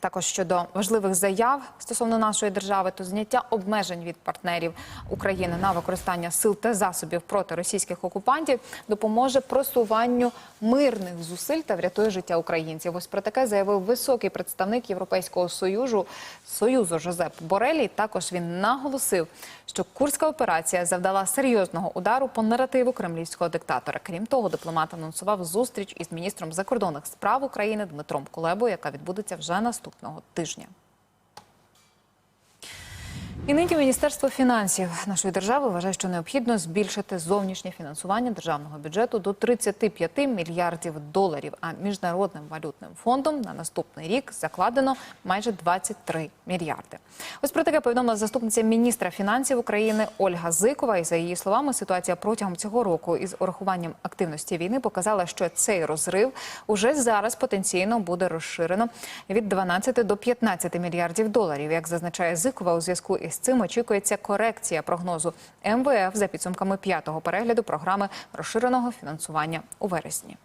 Також щодо важливих заяв стосовно нашої держави, то зняття обмежень від партнерів України на використання сил та засобів проти російських окупантів допоможе просуванню мирних зусиль та врятує життя українців. Ось про таке заявив високий представник Європейського союзу союзу Жозеп Борелі. Також він наголосив, що курська операція завдала серйозного удару по наративу кремлівського диктатора. Крім того, дипломат анонсував зустріч із міністром закордонних справ України Дмитром Кулебою, яка відбудеться вже наступного тижня. І нині Міністерство фінансів нашої держави вважає, що необхідно збільшити зовнішнє фінансування державного бюджету до 35 мільярдів доларів. А міжнародним валютним фондом на наступний рік закладено майже 23 мільярди. Ось про таке повідомила заступниця міністра фінансів України Ольга Зикова. І за її словами, ситуація протягом цього року із урахуванням активності війни показала, що цей розрив уже зараз потенційно буде розширено від 12 до 15 мільярдів доларів. Як зазначає Зикова, у зв'язку із цим очікується корекція прогнозу МВФ за підсумками п'ятого перегляду програми розширеного фінансування у вересні.